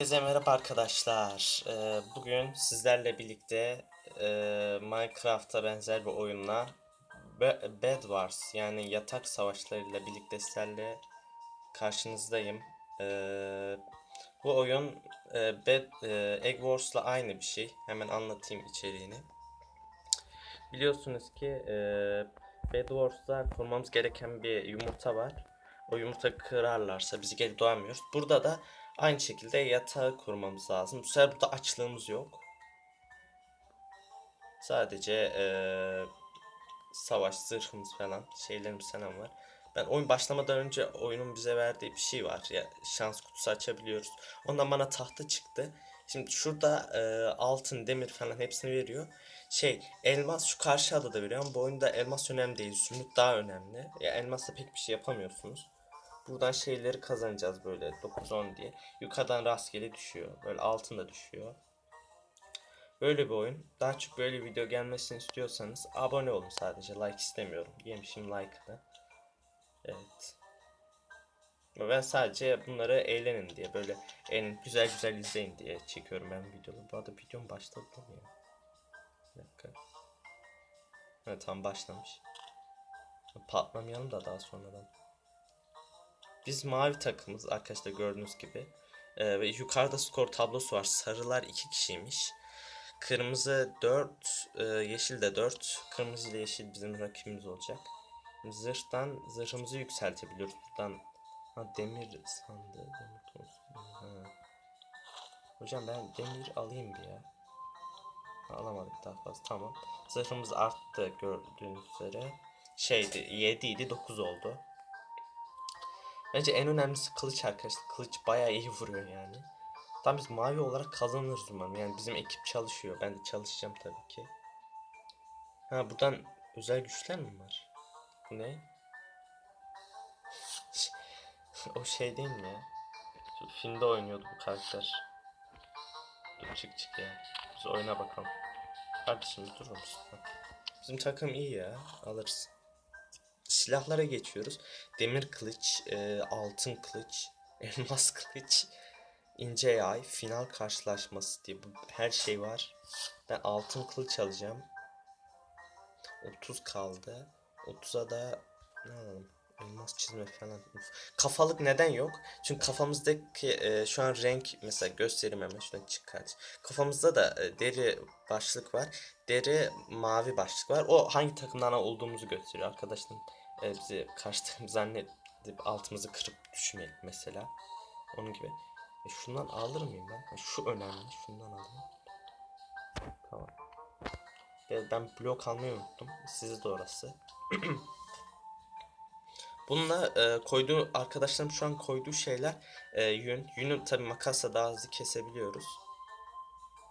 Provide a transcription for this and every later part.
Herkese merhaba arkadaşlar. Ee, bugün sizlerle birlikte e, Minecraft'a benzer bir oyunla Be- Bed Wars yani yatak savaşlarıyla birlikte sizlerle karşınızdayım. Ee, bu oyun e, Bed e, Egg Wars'la aynı bir şey. Hemen anlatayım içeriğini. Biliyorsunuz ki Bed Wars'ta kurmamız gereken bir yumurta var. O yumurta kırarlarsa bizi geri doğamıyoruz. Burada da aynı şekilde yatağı kurmamız lazım. Bu sefer burada açlığımız yok. Sadece eee, savaş zırhımız falan şeylerimiz falan var. Ben oyun başlamadan önce oyunun bize verdiği bir şey var. Ya şans kutusu açabiliyoruz. Ondan bana tahta çıktı. Şimdi şurada eee, altın, demir falan hepsini veriyor. Şey, elmas şu karşı adada veriyor ama bu oyunda elmas önemli değil. Zümrüt daha önemli. Ya elmasla pek bir şey yapamıyorsunuz. Buradan şeyleri kazanacağız böyle 9-10 diye. Yukarıdan rastgele düşüyor. Böyle altın da düşüyor. Böyle bir oyun. Daha çok böyle video gelmesini istiyorsanız abone olun sadece. Like istemiyorum. Yemişim like'ını. Evet. Ben sadece bunları eğlenin diye böyle en güzel güzel izleyin diye çekiyorum ben videoları. Bu arada videom başladı mı ya? Bir dakika. Evet tam başlamış. Patlamayalım da daha sonradan. Biz mavi takımız arkadaşlar gördüğünüz gibi. Ee, ve yukarıda skor tablosu var. Sarılar 2 kişiymiş. Kırmızı 4, e, yeşil de 4. Kırmızı ile yeşil bizim rakibimiz olacak. Zırhtan zırhımızı yükseltebiliyoruz. Buradan ha, demir sandı. Demir. Hocam ben demir alayım bir ya. Ha, alamadık daha fazla. Tamam. Zırhımız arttı gördüğünüz üzere. Şeydi 7 idi 9 oldu. Bence en önemlisi kılıç arkadaşlar. Kılıç bayağı iyi vuruyor yani. Tam biz mavi olarak kazanırız umarım. Yani bizim ekip çalışıyor. Ben de çalışacağım tabii ki. Ha buradan özel güçler mi var? Bu ne? o şey değil mi ya? Filmde oynuyordu bu karakter. Dur çık çık ya. Biz oyuna bakalım. Kardeşim durur musun? Bizim takım iyi ya. Alırız silahlara geçiyoruz. Demir kılıç, e, altın kılıç, elmas kılıç, ince yay, final karşılaşması diye bu her şey var. Ben altın kılıç alacağım. 30 kaldı. 30'a da ne alalım? Elmas çizme falan. Uf. Kafalık neden yok? Çünkü kafamızdaki e, şu an renk mesela göstereyim hemen şuna çıkart. Kafamızda da e, deri başlık var. Deri mavi başlık var. O hangi takımdan olduğumuzu gösteriyor. Arkadaşlarım bizi karşı zannedip altımızı kırıp düşmeyelim mesela. Onun gibi. E, şundan alır mıyım ben? E, şu önemli. Şundan alayım. Tamam. E, ben blok almayı unuttum. Sizi de orası. Bununla e, koyduğu arkadaşlarım şu an koyduğu şeyler e, yün. Yünü tabi makasla daha hızlı kesebiliyoruz.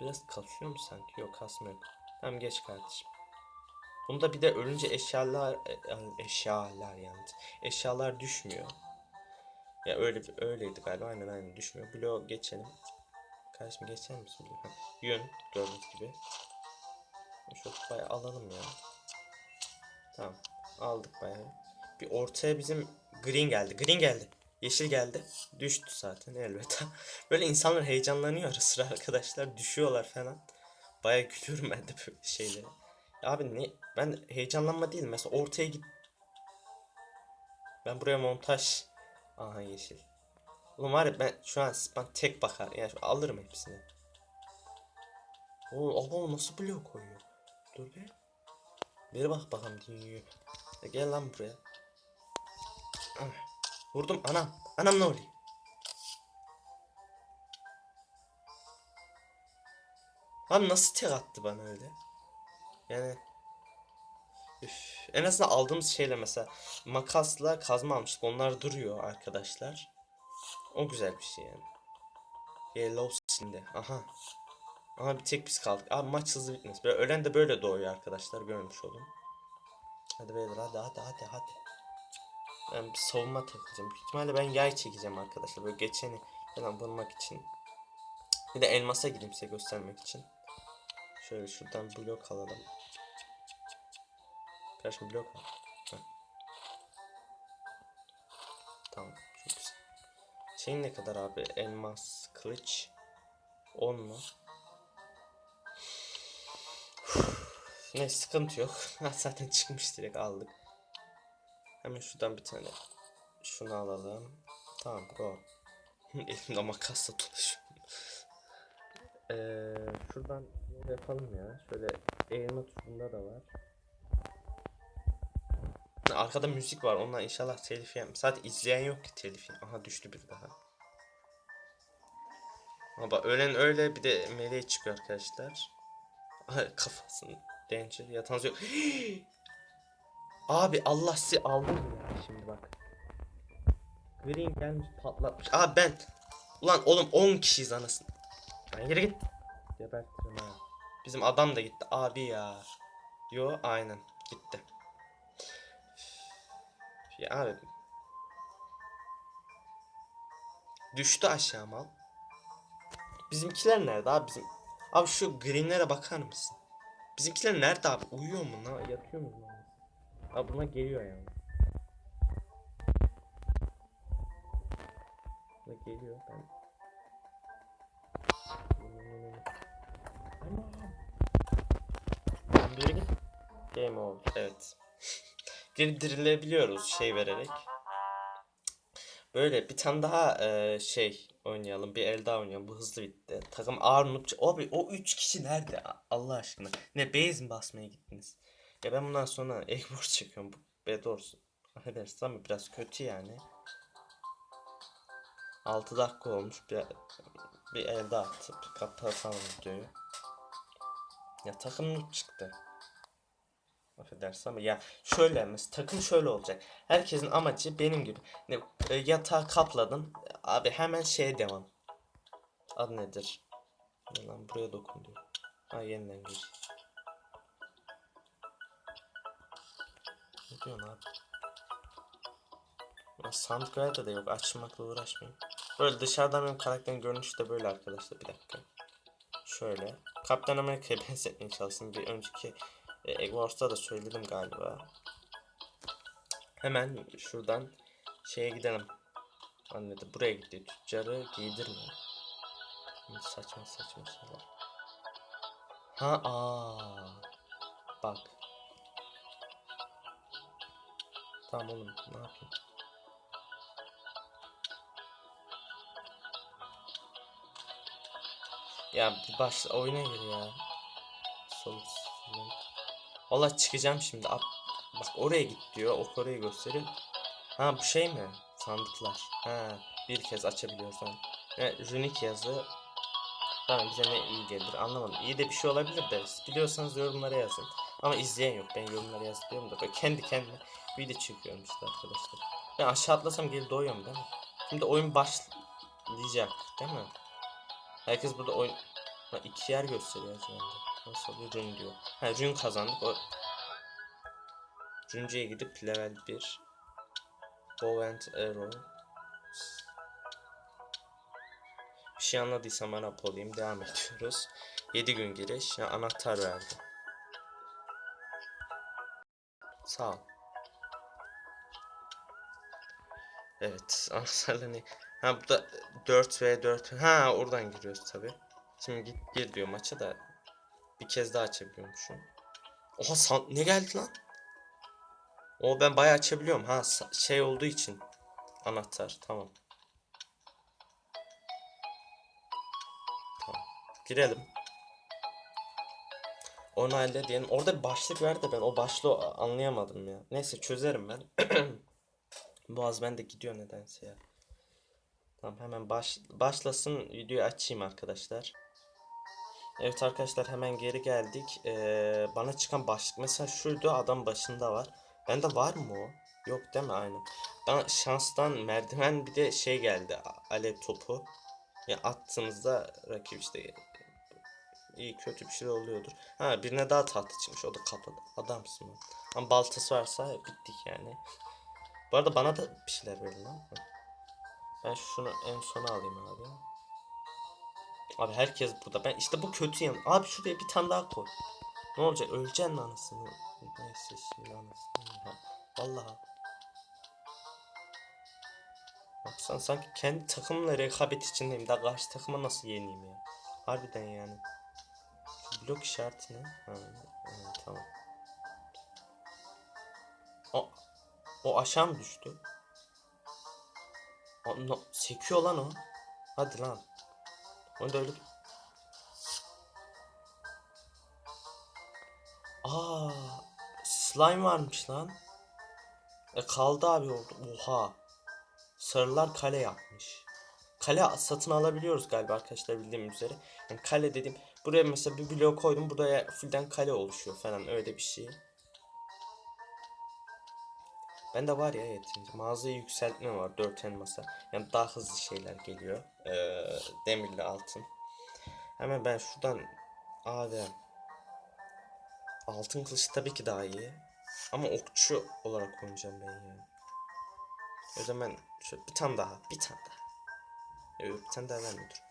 Biraz kasıyor mu sanki? Yok kasmıyor. Tamam geç kardeşim. Bunda bir de ölünce eşyalar e, eşyalar yani eşyalar düşmüyor. Ya öyle öyleydi galiba aynen aynen düşmüyor. Bloğu geçelim. Kardeşim geçer misin? Heh, Yün gördüğünüz gibi. Şu bayağı alalım ya. Tamam aldık bayağı. Bir ortaya bizim green geldi. Green geldi. Yeşil geldi. Düştü zaten elbette. Böyle insanlar heyecanlanıyor ara sıra arkadaşlar. Düşüyorlar falan. Bayağı gülüyorum ben de böyle şeylere. Abi ne? Ben heyecanlanma değil. Mesela ortaya git. Ben buraya montaj. Aha yeşil. Oğlum var ya ben şu an ben tek bakar. Yani alırım hepsini. Oo, abo nasıl blok koyuyor? Dur bir. Bir bak bakalım dinliyor. Ya gel lan buraya. Ah, Vurdum anam. Anam ne oluyor? Lan nasıl tek attı bana öyle? Yani üf, en azından aldığımız şeyle mesela makasla kazma almıştık. Onlar duruyor arkadaşlar. O güzel bir şey yani. Yellow silindi. Aha. Aha bir tek biz kaldık. Abi maç hızlı bitmez. Böyle ölen de böyle doğuyor arkadaşlar. Görmüş olun. Hadi beyler hadi hadi hadi hadi. Ben bir savunma takacağım. Büyük ihtimalle ben yay çekeceğim arkadaşlar. Böyle geçeni falan bulmak için. Bir de elmasa gideyim size göstermek için. Şöyle şuradan blok alalım. Karşım blok. Heh. Tamam çok güzel. Şeyin ne kadar abi? Elmas, kılıç. 10 mu? Ne sıkıntı yok. Zaten çıkmış direkt aldık. Hemen şuradan bir tane şunu alalım. Tamam go. Elimde makasla dolaşıyorum. Eee şuradan yapalım ya. Şöyle eğilme tuşunda da var. Arkada müzik var. Ondan inşallah telif yemem. Zaten izleyen yok ki telif yem- Aha düştü bir daha. Ama ölen öyle bir de meleğe çıkıyor arkadaşlar. Ay, Kafasını danger yatağınız yok. Abi Allah sizi aldı şimdi bak. Green gelmiş patlatmış. Aa ben. Ulan oğlum 10 kişiyiz anasını. Ben geri git. Gebertirim ha. Bizim adam da gitti abi ya. Yo aynen gitti. Ya abi. Düştü aşağı mal. Bizimkiler nerede abi bizim? Abi şu greenlere bakar mısın? Bizimkiler nerede abi? Uyuyor mu? Ne? Yatıyor mu? lan? Abi buna geliyor yani. Buna geliyor ben. Lan. Game over. Evet. Geri dirilebiliyoruz şey vererek. Böyle bir tane daha e, şey oynayalım. Bir el daha oynayalım. Bu hızlı bitti. Takım Arnavut. Abi o 3 kişi nerede? Allah aşkına. Ne base mi basmaya gittiniz? Ya ben bundan sonra Eggbor çekiyorum. Bu Bedors. Affedersiniz ama biraz kötü yani. 6 dakika olmuş. Bir, bir el daha atıp kapatalım videoyu. Ya takım noob çıktı. Affedersin ama ya şöyle mesela takım şöyle olacak. Herkesin amacı benim gibi. Ne, e, yatağı kapladın. Abi hemen şeye devam. Adı nedir? Ne Lan buraya dokun diyor. Ha yeniden gir. Ne diyorsun abi? Ya Soundcloud'da da yok. Açmakla uğraşmayayım. Böyle dışarıdan benim karakterin görünüşü de böyle arkadaşlar. Bir dakika. Şöyle. Kaptan Amerika'ya benzetmeye çalıştım. Bir önceki e, Egg Wars'ta da söyledim galiba. Hemen şuradan şeye gidelim. Anladı. Buraya gitti. Tüccarı giydirme. Saçma saçma şeyler. Ha aa. Bak. Tamam oğlum ne yapayım? Ya bir baş oyuna gir ya. Sol. Valla çıkacağım şimdi. Ab- Bak oraya git diyor. Ok orayı gösteriyor. Ha bu şey mi? Sandıklar. Ha bir kez açabiliyorsan. Ne runik yazı. Tamam bize ne iyi gelir anlamadım. İyi de bir şey olabilir de biliyorsanız yorumlara yazın. Ama izleyen yok. Ben yorumlara yazıyorum da böyle kendi kendime video çekiyorum işte arkadaşlar. Ben aşağı atlasam geri doğuyorum değil mi? Şimdi oyun başlayacak değil mi? Herkes burada oyun... Ha, iki yer gösteriyor şu anda. Nasıl? Rün diyor. Ha rün kazandık. O... Rünce'ye gidip level 1. Bow and arrow. Bir şey anladıysam ben olayım. Devam ediyoruz. 7 gün giriş. Ya, anahtar verdi. Sağ ol. Evet. Anahtarla ne? Ha bu da 4 v 4. Ha oradan giriyoruz tabi. Şimdi git gir diyor maça da bir kez daha açabiliyormuşum. Oha san ne geldi lan? O ben bayağı açabiliyorum. Ha şey olduğu için anahtar. Tamam. Tamam. Girelim. Onayla diyelim. Orada bir başlık ver de ben o başlığı anlayamadım ya. Neyse çözerim ben. Boğaz bende gidiyor nedense ya. Tamam hemen baş, başlasın videoyu açayım arkadaşlar. Evet arkadaşlar hemen geri geldik. Ee, bana çıkan başlık mesela şuydu adam başında var. Bende var mı o? Yok değil mi? Aynen. Bana şanstan merdiven bir de şey geldi. Alev topu. Ya attığınızda rakip işte iyi kötü bir şey oluyordur. Ha birine daha tahta çıkmış o da kapadı. Adamsın. Ama baltası varsa bittik yani. Bu arada bana da bir şeyler verin lan. Ben şunu en sona alayım abi. Abi herkes burada. Ben işte bu kötü yan. Abi şuraya bir tane daha koy. Ne olacak? Öleceksin anasını. Neyse şimdi anasını. Vallahi. Baksan sanki kendi takımla rekabet içindeyim. Daha karşı takıma nasıl yeneyim ya? Harbiden yani. Blok işareti ne? Ha, ha, tamam. O, o aşağı mı düştü? O, no, sekiyor lan o. Hadi lan. Onu da. Aa, slime varmış lan. E kaldı abi oldu. Oha. Sarılar kale yapmış. Kale satın alabiliyoruz galiba arkadaşlar bildiğim üzere. Yani kale dedim. Buraya mesela bir blok koydum. Buraya fullden kale oluşuyor falan öyle bir şey. Bende var ya evet. Mağazayı yükseltme var. 4 elmasa. Yani daha hızlı şeyler geliyor. Ee, demirli altın. Hemen ben şuradan Adem. Altın kılıç tabii ki daha iyi. Ama okçu olarak oynayacağım ben ya. O zaman şöyle bir tane daha. Bir tane daha. Yok bir tane daha verme dur.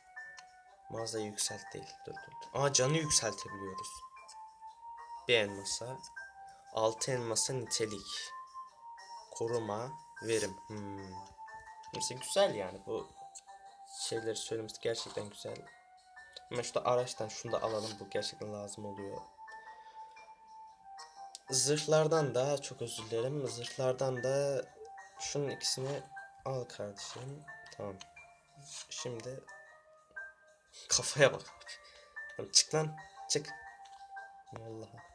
Mağazayı yükselt değil. Dur dur dur. Aa canı yükseltebiliyoruz. Bir elmasa. Altı elmasa nitelik. Koruma. Verim. Hmm. Mesela güzel yani bu şeyleri söylemesi gerçekten güzel. Ama şurada araçtan şunu da alalım bu gerçekten lazım oluyor. Zırhlardan da çok özür dilerim. Zırhlardan da şunun ikisini al kardeşim. Tamam. Şimdi kafaya bak. Çık lan. Çık. Vallahi.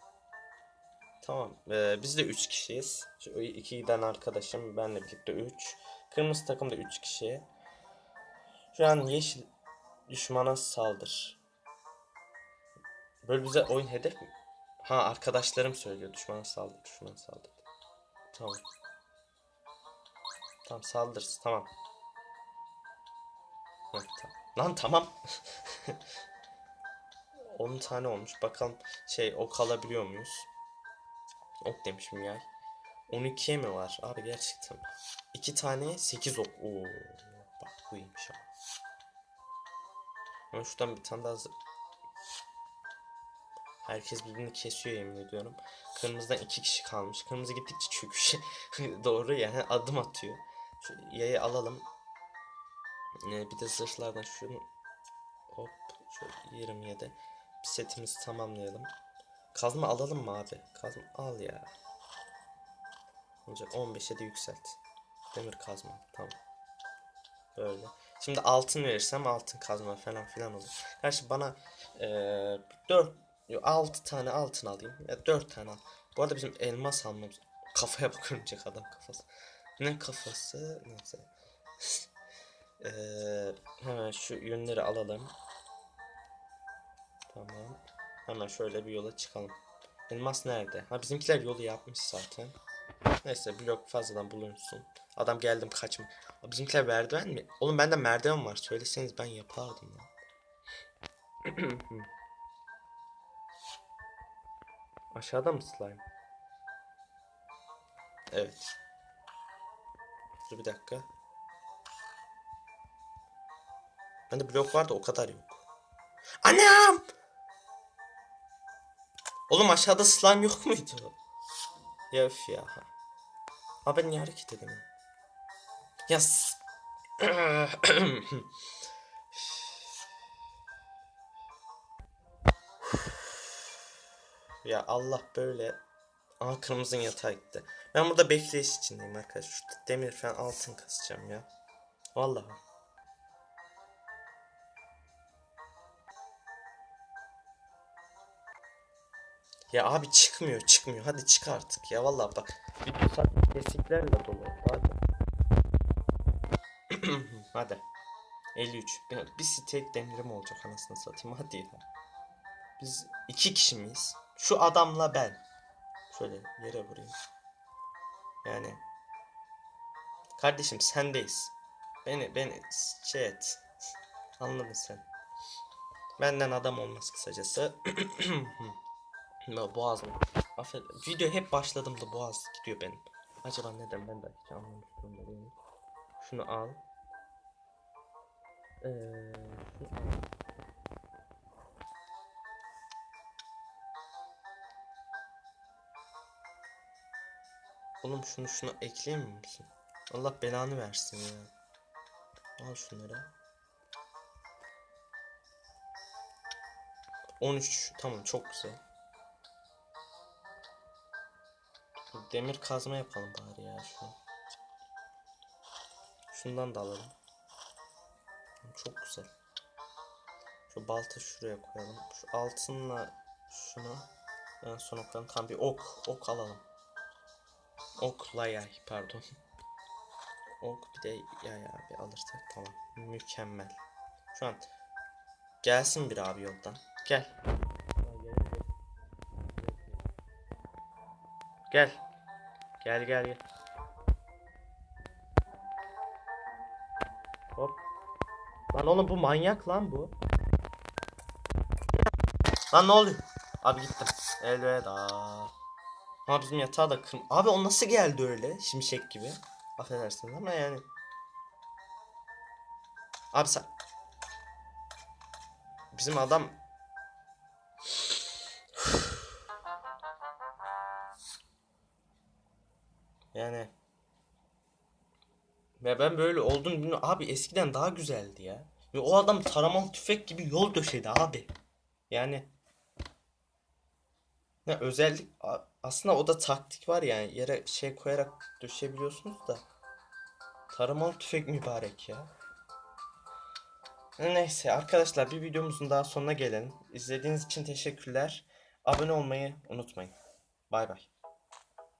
Tamam. Ee, biz de 3 kişiyiz. Şu iki giden arkadaşım benle birlikte 3. Kırmızı takım da 3 kişi. Şu an yeşil düşmana saldır. Böyle bize oyun hedef mi? Ha arkadaşlarım söylüyor düşmana saldır, düşmana saldır. Tamam. Tamam saldırsın tamam. Ha, tamam. Lan tamam. 10 tane olmuş. Bakalım şey ok alabiliyor muyuz? Ok demişim ya. 12'ye mi var? Abi gerçekten. 2 tane 8 ok. Oo. Bak bu iyiymiş abi. Ama şuradan bir tane daha Herkes birbirini kesiyor yemin ediyorum. Kırmızıdan iki kişi kalmış. Kırmızı gittikçe çöküşe doğru yani adım atıyor. Şu yayı alalım. Ee, bir de zırhlardan şunu hop şöyle 27. Bir setimizi tamamlayalım. Kazma alalım mı abi? Kazma al ya. Olacak 15'e de yükselt. Demir kazma tamam. Böyle. Şimdi altın verirsem altın kazma falan filan olur. Gerçi bana eee 4 6 tane altın alayım. Ya 4 tane al. Bu arada bizim elmas almamız. Kafaya bak örümcek adam kafası. Ne kafası? Neyse. Eee hemen şu yünleri alalım. Tamam. Hemen şöyle bir yola çıkalım. Elmas nerede? Ha bizimkiler yolu yapmış zaten. Neyse blok fazladan bulunsun. Adam geldim kaçma. Aa, Bizimkiler merdiven mi? Oğlum bende merdiven var. Söyleseniz ben yapardım ya. Aşağıda mı slime? Evet. Dur bir dakika. Bende blok var da o kadar yok. Anam! Oğlum aşağıda slime yok muydu? Ya öf ya. Ha ben niye hareket edemiyorum? Ya Ya Allah böyle Aa kırmızın yatağa gitti. Ben burada bekleyiş içindeyim arkadaşlar. Şurada demir falan altın kasacağım ya. Vallahi. Ya abi çıkmıyor çıkmıyor. Hadi çık artık ya vallahi bak. Video saat kesiklerle dolu. Hadi. Hadi. 53. Bir, bir steak demirim olacak anasını satayım hadi ya. Biz iki kişi miyiz? Şu adamla ben. Şöyle yere vurayım. Yani. Kardeşim sendeyiz. Beni beni şey et. Anladın sen. Benden adam olmaz kısacası. Ya boğazım. Affet. Video hep başladığımda boğaz gidiyor benim. Acaba neden ben de hiç anlamış durumda değilim. Şunu al. Ee. Oğlum şunu şunu ekleyeyim misin? Allah belanı versin ya. Al şunları. 13 tamam çok güzel. Demir kazma yapalım bari ya şunu. Şundan da alalım. Çok güzel. Şu balta şuraya koyalım. Şu altınla şunu en sona koyalım. Tam bir ok. Ok alalım. Okla yay pardon. Ok bir de yay abi alırsak tamam. Mükemmel. Şu an gelsin bir abi yoldan. Gel. Gel. Gel gel gel. Hop. Lan oğlum bu manyak lan bu. Lan ne oluyor? Abi gittim. Elveda. Ama bizim yatağı da kırm... Abi o nasıl geldi öyle? Şimşek gibi. Affedersiniz ama yani. Abi sen... Bizim adam... Yani... Ve ben böyle olduğunu bilmiyorum. Abi eskiden daha güzeldi ya. Ve o adam taramalı tüfek gibi yol döşedi abi. Yani... Ne özellik aslında o da taktik var yani yere şey koyarak düşebiliyorsunuz da taramalı tüfek mübarek ya. Neyse arkadaşlar bir videomuzun daha sonuna gelelim. İzlediğiniz için teşekkürler. Abone olmayı unutmayın. Bay bay.